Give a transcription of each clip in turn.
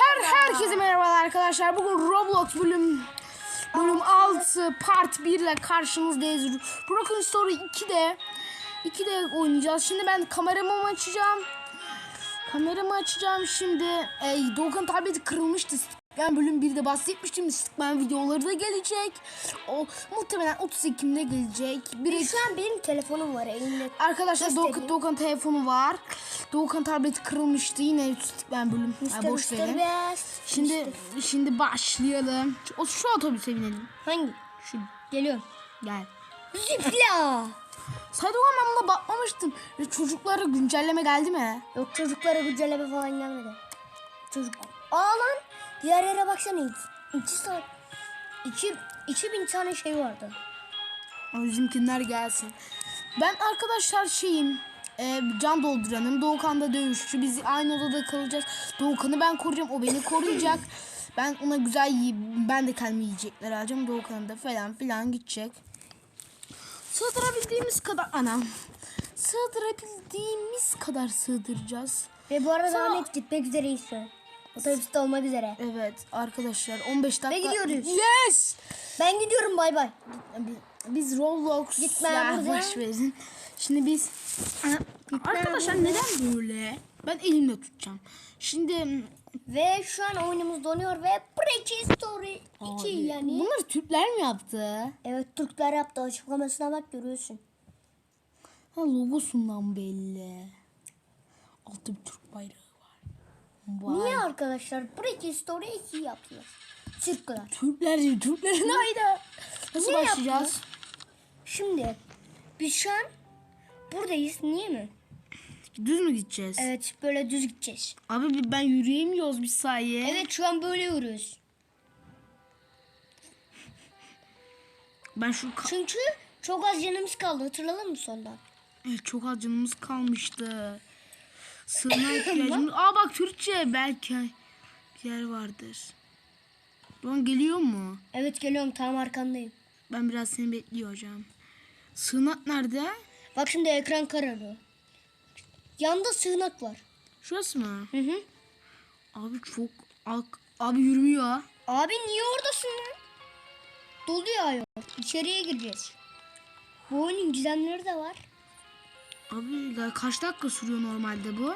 Her herkese merhabalar arkadaşlar. Bugün Roblox bölüm bölüm 6 part 1 ile karşınızdayız. Broken Story 2'de 2'de oynayacağız. Şimdi ben kameramı açacağım. Kameramı açacağım şimdi. E, Doğukan tableti kırılmıştı. Ben bölüm 1'de bahsetmiştim. Ben videoları da gelecek. O muhtemelen 30 Ekim'de gelecek. Bir Şu an benim telefonum var elimde. Arkadaşlar Doğukan telefonu var. Doğukan tableti kırılmıştı. Yine ben bölüm Ay, Mr. boş verin. Şimdi şimdi başlayalım. O şu otobüse binelim. Hangi? Şu Geliyorum. gel. Zipla. Saydoğan ben buna bakmamıştım. Ve çocuklara güncelleme geldi mi? Yok çocuklara güncelleme falan gelmedi. Çocuk. Aa lan. Diğer yere baksana. İki, iki saat. İki, iki bin tane şey vardı. Bizimkiler gelsin. Ben arkadaşlar şeyim. E, can dolduranım. Doğukan da dövüşçü. Biz aynı odada kalacağız. Doğukan'ı ben koruyacağım. O beni koruyacak. Ben ona güzel yiyip ben de kendime yiyecekler alacağım. Doğukan'ı da falan filan gidecek. Sığdırabildiğimiz kadar anam. Sığdırabildiğimiz kadar sığdıracağız. Ve bu arada Sonra- Ahmet gitmek üzereyiz şu an. Otobüste olmak üzere. Evet arkadaşlar 15 dakika. gidiyoruz. Yes. Ben gidiyorum bay bay. Biz Roblox Gitme ya buradan. boş verin. Şimdi biz arkadaşlar neden böyle? Ben elimle tutacağım. Şimdi Ve şu an oyunumuz donuyor ve Breaking Story 2 Abi, yani. bunları Türkler mi yaptı? Evet Türkler yaptı açıklamasına bak görüyorsun. Ha logosundan belli. Altta bir Türk bayrağı var. Vay. Niye arkadaşlar Breaking Story 2 yapıyor? Türkler. Türkler Türklerin ayda. Nasıl Niye başlayacağız? Şimdi biz şu an buradayız niye mi? Düz mü gideceğiz? Evet böyle düz gideceğiz. Abi bi- ben yürüyemiyoruz bir sayı. Evet şu an böyle yürüyoruz. Ben şu ka- Çünkü çok az canımız kaldı hatırladın mı sondan? Evet, çok az canımız kalmıştı. Sığınağa ihtiyacımız... Aa bak Türkçe belki bir yer vardır. Doğan geliyor mu? Evet geliyorum tam arkandayım. Ben biraz seni bekliyor hocam. Sığınak nerede? Bak şimdi ekran kararıyor. Yanda sığınak var. Şurası mı? Hı hı. Abi çok... Ak- Abi yürümüyor. Abi niye oradasın lan? Dolu yağıyor. İçeriye gireceğiz. Bu oyunun gizemleri de var. Abi daha kaç dakika sürüyor normalde bu?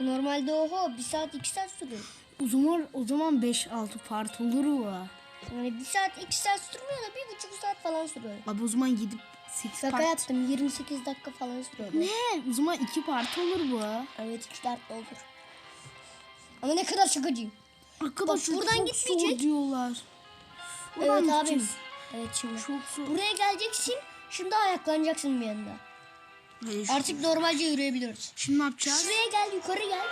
Normalde oho bir saat iki saat sürüyor. O zaman o zaman 5-6 part olur bu. Yani bir saat iki saat sürmüyor da bir buçuk saat falan sürüyor. Abi o zaman gidip 8 Şaka part... yaptım 28 dakika falan sürüyor. Ne? O zaman 2 part olur bu. Evet iki saat de olur. Ama ne kadar şakacıyım. Arkadaşlar buradan çok gitmeyecek. diyorlar. Buradan Evet abi. gideceğiz. Evet şimdi. Çok zor. Buraya geleceksin. Şimdi ayaklanacaksın bir anda. Hayır, Artık normalce yürüyebiliyoruz. Şimdi ne yapacağız? Şuraya gel yukarı gel.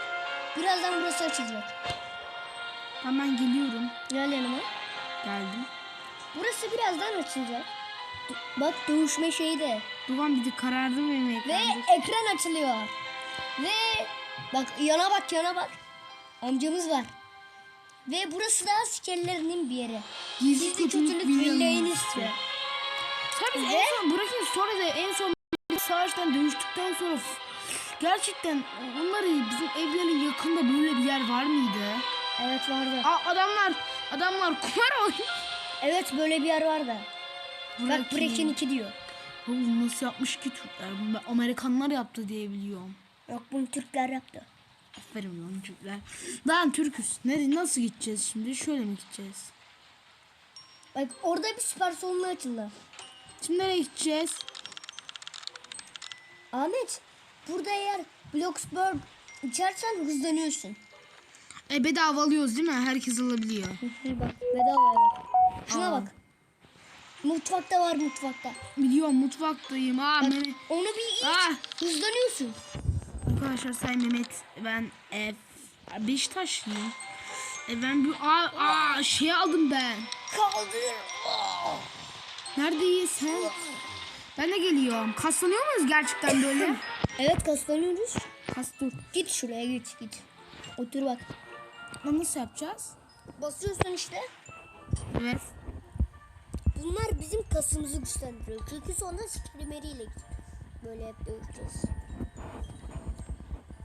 Birazdan burası açılacak. Hemen geliyorum. Gel yanıma. Geldim. Burası birazdan açılacak. Bak dövüşme şeyi de. Duvan bir de karardı benim Ve ekranım. ekran açılıyor. Ve bak yana bak yana bak. Amcamız var. Ve burası da askerlerinin bir yeri. Gizli Gizli kötülük villayını istiyor. Tabii en son Breaking Story'de en son savaştan dövüştükten sonra gerçekten onları bizim evlerin yakında böyle bir yer var mıydı? Evet vardı. Aa, adamlar adamlar kumar oynuyor. Evet böyle bir yer vardı. Bak Breaking. Breaking 2 diyor. Oğlum nasıl yapmış ki Türkler? Bunu Amerikanlar yaptı diye biliyorum. Yok bunu Türkler yaptı. Aferin lan Türkler. Lan Türküz. Nereye nasıl gideceğiz şimdi? Şöyle mi gideceğiz? Bak orada bir süper solunma açıldı. Şimdi nereye gideceğiz? Ahmet burada eğer Bloxburg içersen hızlanıyorsun. E bedava alıyoruz değil mi? Herkes alabiliyor. bak bedavaya bak. Şuna Aa. bak. Mutfakta var mutfakta. Biliyorum mutfaktayım. Aa, Mehmet. Onu bir iç. Ah! Hızlanıyorsun. Arkadaşlar say Mehmet. Ben e, Beşiktaşlıyım. E, ben bir aa, aa, şey aldım ben. Kaldır. Neredeyiz he? Ben de geliyorum. Kaslanıyor muyuz gerçekten böyle? Evet kaslanıyoruz. Kas dur. Git şuraya git git. Otur bak. Lan nasıl yapacağız? Basıyorsun işte. Evet. Bunlar bizim kasımızı güçlendiriyor. Çünkü sonra skrimeriyle böyle hep dövüşeceğiz.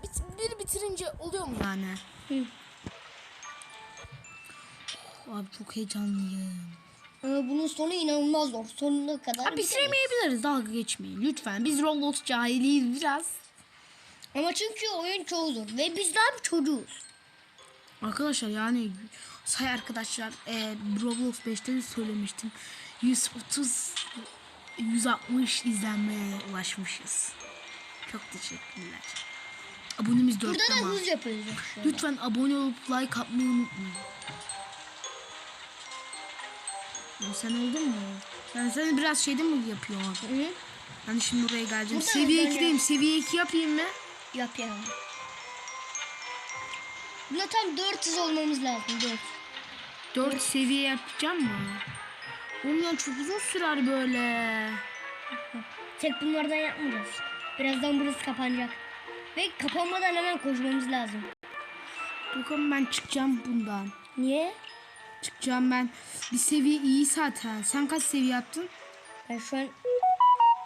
Bit, biri bitirince oluyor mu yani? Hı. Abi çok heyecanlıyım. Ama bunun sonu inanılmaz zor. Sonuna kadar. Abi bitiremeyebiliriz. Dalga geçmeyin. Lütfen. Biz Roblox cahiliyiz biraz. Ama çünkü oyun çok zor. Ve biz daha bir çocuğuz. Arkadaşlar yani say arkadaşlar e, Roblox 5'te de söylemiştim. 130 160 izlenmeye ulaşmışız. Çok teşekkürler. Abonemiz 4 Burada da ama. hız yapıyoruz. bak şöyle. Lütfen abone olup like atmayı unutmayın. Ya sen oldun mu? Ben seni biraz şeyde mi yapıyorum? Hı? Hani şimdi buraya geleceğim. Burada Seviye böyle- 2'deyim. Seviye 2 yapayım mı? Yap ya. Buna tam 4 hız olmamız lazım. 4. 4 seviye yapacağım mı? Ya çok uzun sürer böyle. Tek bunlardan yapmayacağız. Birazdan burası kapanacak. Ve kapanmadan hemen koşmamız lazım. Bakalım ben çıkacağım bundan. Niye? Çıkacağım ben. Bir seviye iyi zaten. Sen kaç seviye yaptın? Ben şu an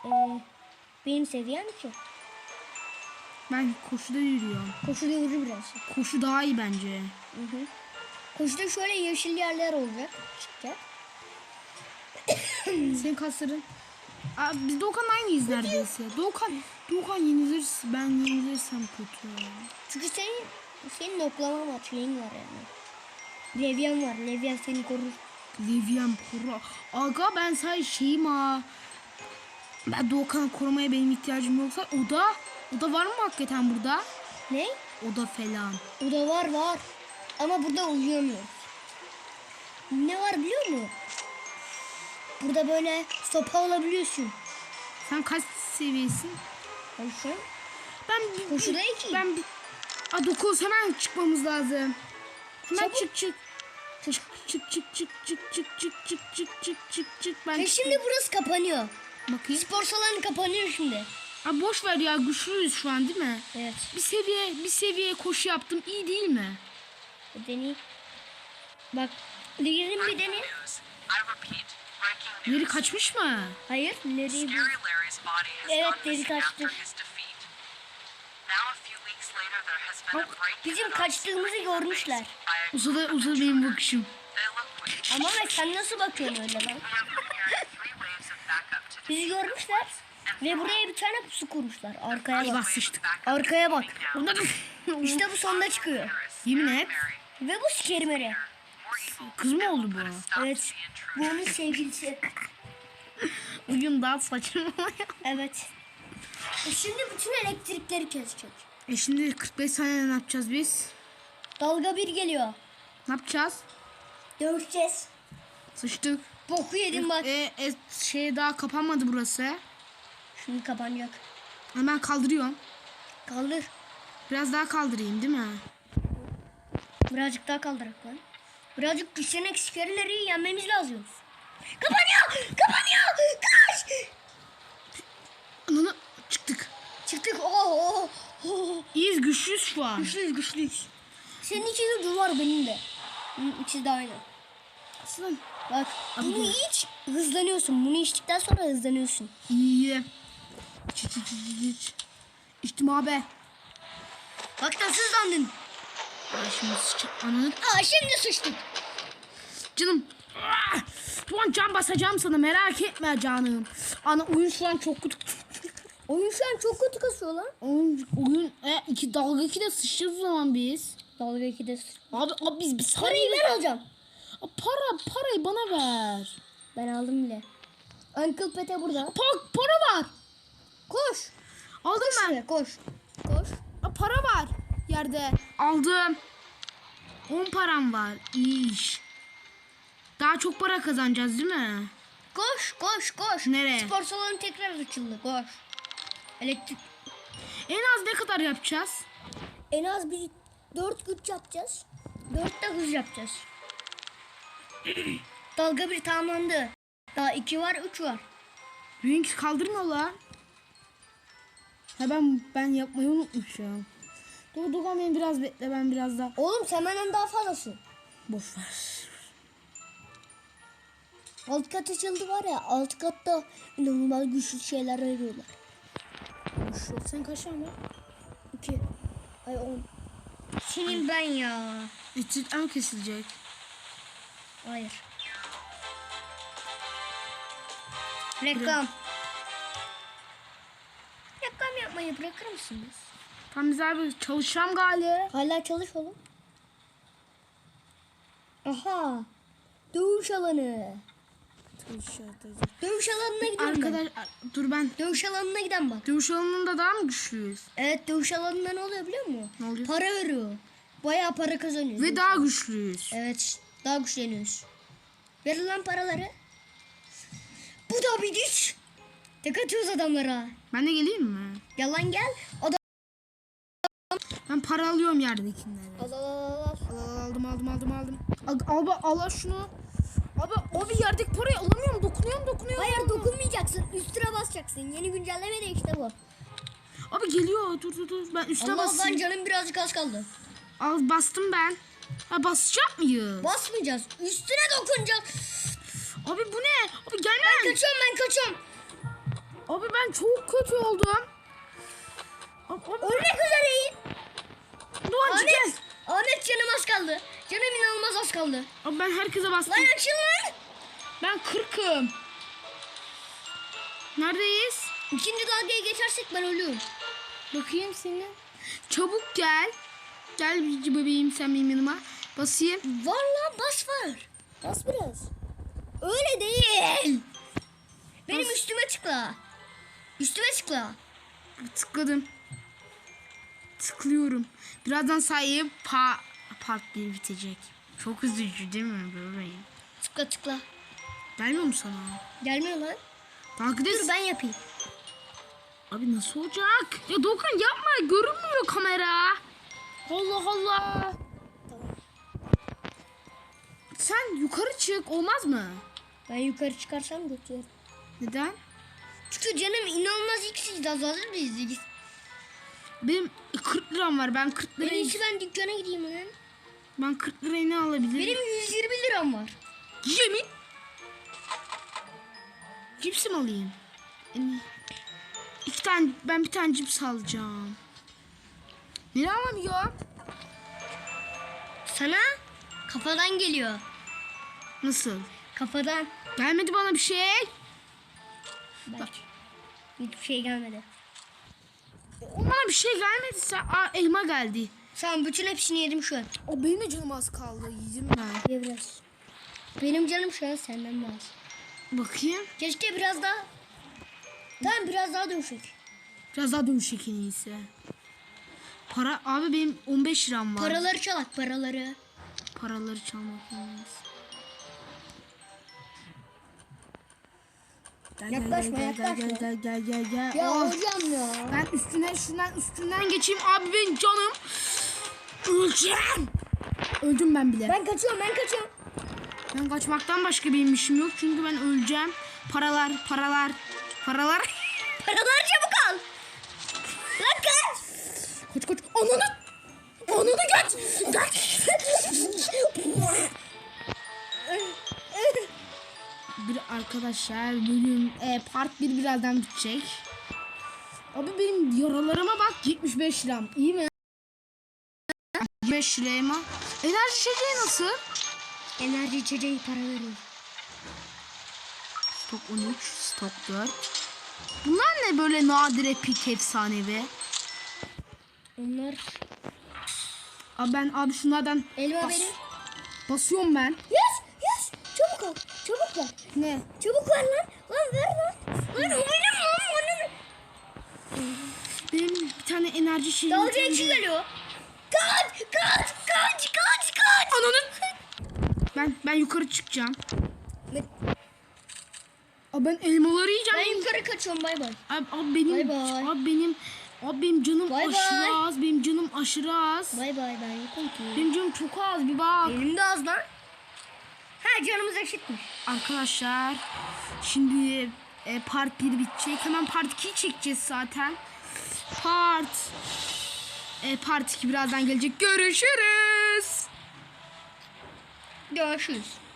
eee, benim seviyem ki. Ben koşuda yürüyorum. Koşu yorucu biraz. Koşu daha iyi bence. Hı hı. Koşuda şöyle yeşil yerler olacak. Çıkacak. Senin kasların. Aa, biz Doğukan aynıyız neredeyse. Doğukan, Doğukan yenilirse ben yenilirsem kötü. Çünkü senin senin oklama var, şeyin var yani. Levyen var. Levyen seni korur. Levian koru. Aga ben sadece şeyim ha. Ben Doğukan korumaya benim ihtiyacım yoksa o da o da var mı hakikaten burada? Ne? O da falan. O da var var. Ama burada uyuyamıyor. Ne var biliyor musun? Burada böyle sopa alabiliyorsun. Sen kaç seviyesin? Ben şu an Ben bir, Koşuda iki. Ben bir... Aa 9 hemen çıkmamız lazım. Hemen Çabuk. çık çık. Çık çık çık çık çık çık çık çık çık çık çık çık ben E şimdi burası kapanıyor. bakayım. Spor salonu kapanıyor şimdi. Aa boş ver ya güçlüyüz şu an değil mi? Evet. Bir seviye bir seviye koşu yaptım iyi değil mi? Deney. Bak. Lirin bir deney. I repeat, Neri kaçmış mı? Hayır, Neri bu. Evet, Neri kaçtı. Bak, bizim kaçtığımızı görmüşler. Uzadı, uzadı benim bakışım. Ama ben sen nasıl bakıyorsun öyle lan? Bizi görmüşler ve buraya bir tane pusu kurmuşlar. Arkaya bak. Sıçtık. Arkaya bak. işte bu sonda çıkıyor. Yemin et. Ve bu sikerimeri. Kız mı oldu bu? Evet. Bu onun sevgilisi. Bugün daha saçma. Evet. E şimdi bütün elektrikleri kesecek. e şimdi 45 saniye ne yapacağız biz? Dalga bir geliyor. Ne yapacağız? Dövüşeceğiz. Sıçtık. Boku yedim bak. E, e, şey daha kapanmadı burası. Şimdi kapanacak. Hemen kaldırıyorum. Kaldır. Biraz daha kaldırayım değil mi? Birazcık daha kaldırak lan. Birazcık güçlenek sikerleri yenmemiz lazım. Kapanıyor! Kapanıyor! Kaç! Ananı çıktık. Çıktık. Oh, oh, oh. İyiyiz güçlüyüz şu an. Güçlüyüz güçlüyüz. Senin içinde duvar benim de. İkisi de aynı. Aslan. Bak bunu iç hızlanıyorsun. Bunu içtikten sonra hızlanıyorsun. İyi. İç iç iç iç iç. İçtim abi. Bak nasıl hızlandın. Ay şimdi sıçacağım. Ananı. Aa şimdi sıçtık. Canım. Şu an can basacağım sana merak etme canım. Ana oyun şu an çok kötü. Oyun şu an çok kötü kasıyor lan. Oyun, oyun e, iki dalga iki de sıçacağız o zaman biz. Dalga 2'de sıç. Abi, abi biz bir Parayı saniye. ver hocam. Para parayı bana ver. Ben aldım bile. Uncle Pete burada. Pa, para var. Koş. Aldım ben. Şuraya koş. Koş. Aa, para var yerde. Aldım. 10 param var. İyi iş. Daha çok para kazanacağız değil mi? Koş koş koş. Nereye? Spor salonu tekrar açıldı. Koş. Elektrik. En az ne kadar yapacağız? En az bir dört güç yapacağız. Dört de hız yapacağız. Dalga bir tamamlandı. Daha iki var, üç var. Link kaldırmıyor la. Ha ben ben yapmayı unutmuşum. Dur dur beni biraz bekle ben biraz daha. Oğlum sen benden daha fazlasın. Boş ver. Alt kat açıldı var ya, alt katta inanılmaz güçlü şeyler arıyorlar. Ver. Sen kaç tane? İki. Ay on. Senin ben ya. Ama kesilecek. Hayır. Reklam. Reklam yapmayı bırakır mısınız? Tam biz abi çalışacağım galiba. Hala çalış oğlum. Aha. Dövüş alanı. Dövüş alanına ben. Arkadaş dur ben Dövüş alanına giden bak. dövüş alanında daha mı güçlüyüz? Evet dövüş alanında ne oluyor biliyor musun? Ne oluyor? Para veriyor. Bayağı para kazanıyoruz. Ve daha güçlüyüz. Evet daha güçleniyoruz. Verin lan paraları. Bu da bir güç. Tek atıyoruz adamlara. Ben de geleyim mi? Gel lan gel. Adam. Ben para alıyorum yerdekileri. Al al al al. Al, aldım aldım aldım aldım. Al, al, al, al şunu. Abi abi yerdeki parayı alamıyorum dokunuyorum dokunuyorum. Hayır dokunmayacaksın. Üstüne basacaksın. Yeni güncelleme de işte bu. Abi geliyor dur dur dur ben üstüne Allah Allah basayım. canım birazcık az kaldı. Al bastım ben. Ha basacak mıyız? Basmayacağız. Üstüne dokunacak. Abi bu ne? Abi Ben gelme. kaçıyorum ben kaçıyorum. Abi ben çok kötü oldum. Abi, abi, Ölmek üzereyim. Gel. Ahmet. Ahmet canım az kaldı. Canım inanılmaz az kaldı. Abi ben herkese bastım. Lan açın lan. Ben kırkım. Neredeyiz? İkinci dalgaya geçersek ben ölüyorum. Bakayım senin. Çabuk gel. Gel bir bebeğim sen benim yanıma. Basayım. Var lan bas var. Bas biraz. Öyle değil. Benim Bas. üstüme tıkla. Üstüme tıkla. Tıkladım. Tıklıyorum. Birazdan sayayım. Pa part 1 bitecek. Çok üzücü değil mi bebeğim? Tıkla tıkla. Gelmiyor mu sana? Gelmiyor lan. Takip Dur ben yapayım. Abi nasıl olacak? Ya Doğukan yapma. Görünmüyor kamera. Allah Allah. Sen yukarı çık. Olmaz mı? Ben yukarı çıkarsam götürürüm. Neden? Çünkü canım inanılmaz iksiz azalır biz. Benim 40 liram var. Ben 40 En lirayı iyisi ben dükkana gideyim lan. ben 40 lirayı ne alabilirim? Benim 120 liram var. Yemin. Cips mi alayım? Yani iki tane ben bir tane cips alacağım. Ne alamıyorum? Sana kafadan geliyor. Nasıl? Kafadan. Gelmedi bana bir şey. Belki. Hiçbir şey gelmedi. Bana bir şey gelmediyse aa, elma geldi. Sen bütün hepsini yedim şu an. O benim de canım az kaldı. Yedim ben. Ye biraz. Benim canım şu an senden az. Bakayım. Keşke biraz daha. Tamam biraz daha dövüşek. Biraz daha dönüşecek en iyisi. Para abi benim 15 liram var. Paraları çalak paraları. Paraları çalmak lazım. Gel, Yaklaşma, gel, yaklaşma. Gel gel gel gel gel. Ya Oh, hocam ya. Ben üstüne şundan üstünden geçeyim abi benim canım. Öleceğim. Öldüm ben bile. Ben, Ben kaçıyorum ben kaçıyorum. kaçmaktan başka benim işim yok çünkü ben öleceğim. Paralar, paralar, paralar. Paralar çabuk al. Lan kaç. Kaç kaç. Arkadaşlar bölüm e, part 1 birazdan bitecek. Abi benim yaralarıma bak 75 liram. İyi mi? 25 liraya mı? Enerji içeceği nasıl? Enerji içeceği para veriyor. Stok 13, stok 4. Bunlar ne böyle nadir epik efsanevi? Onlar Abi ben abi şunlardan elma bas- benim. basıyorum ben. Al. Ver. Ne? Çabuk ver lan. Lan ver lan. Lan benim lan. benim. Benim bir tane enerji şeyi. Dalga içi geliyor. Kaç kaç kaç kaç kaç. Ananı. Ben ben yukarı çıkacağım. Abi ben elmaları yiyeceğim. Ben yukarı kaçıyorum bay bay. Abi, abi benim Bay bay. abi benim abi benim canım Bay aşırı bay. az. Benim canım aşırı az. Bay bay ben ki. Benim canım çok az bir bak. Benim de az lan. Canımız eşitmiş. Arkadaşlar şimdi e, part 1 bitecek. Hemen part 2'yi çekeceğiz zaten. Part e, part 2 birazdan gelecek. Görüşürüz. Görüşürüz.